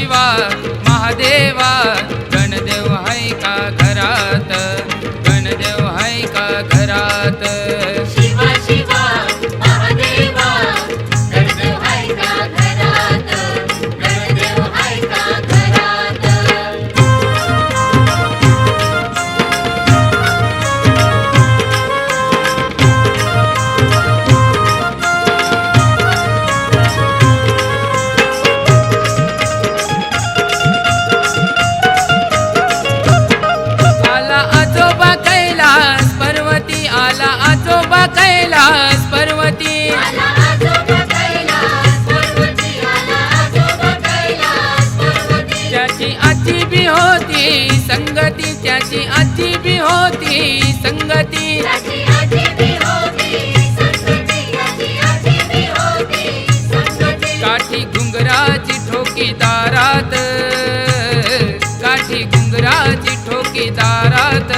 शिवा महादेवा। संगती त्याची आधी बी होती संगती. काठी घुंगराची ठोकी दारात काठी घुंगराची ठोकी दारात.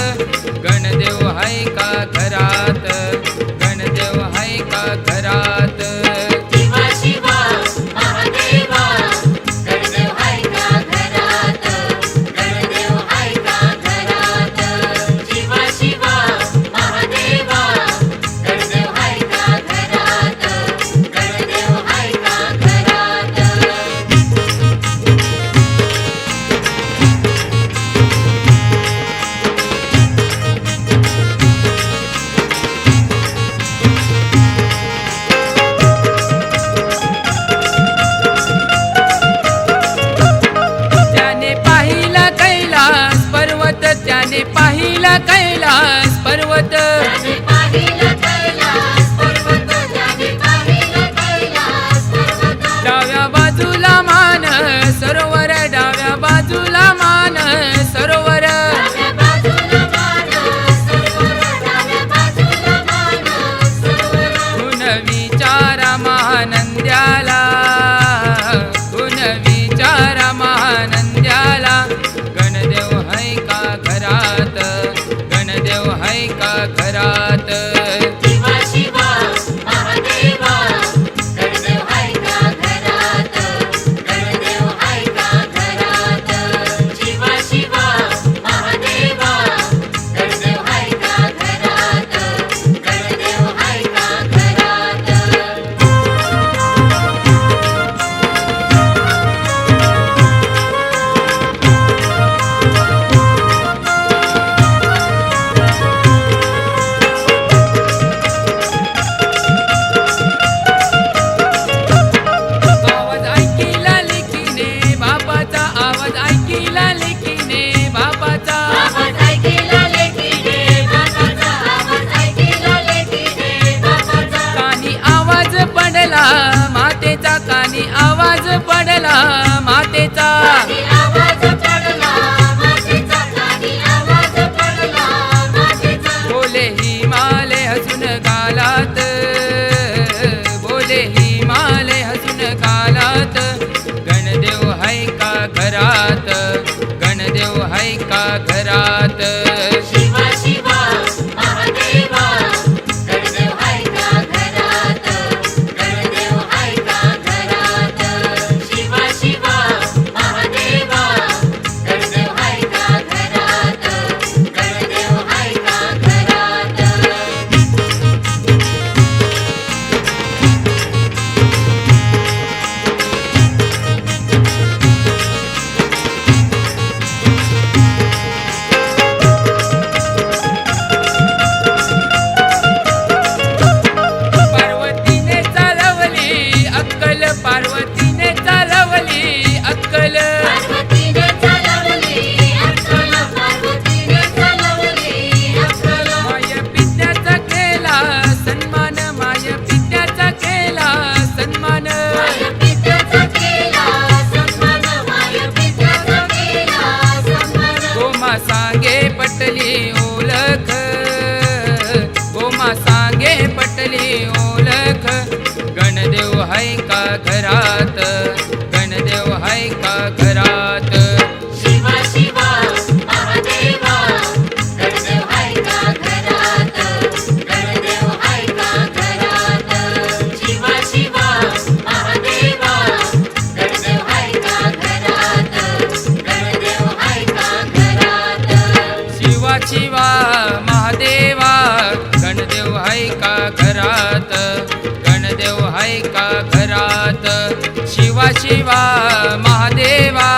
सत्याने पाहिला काय ஆசைப்படலாம் மாத்தே सांगे पटली ओळख. गणदेव है का घरात? शिवा महादेवा।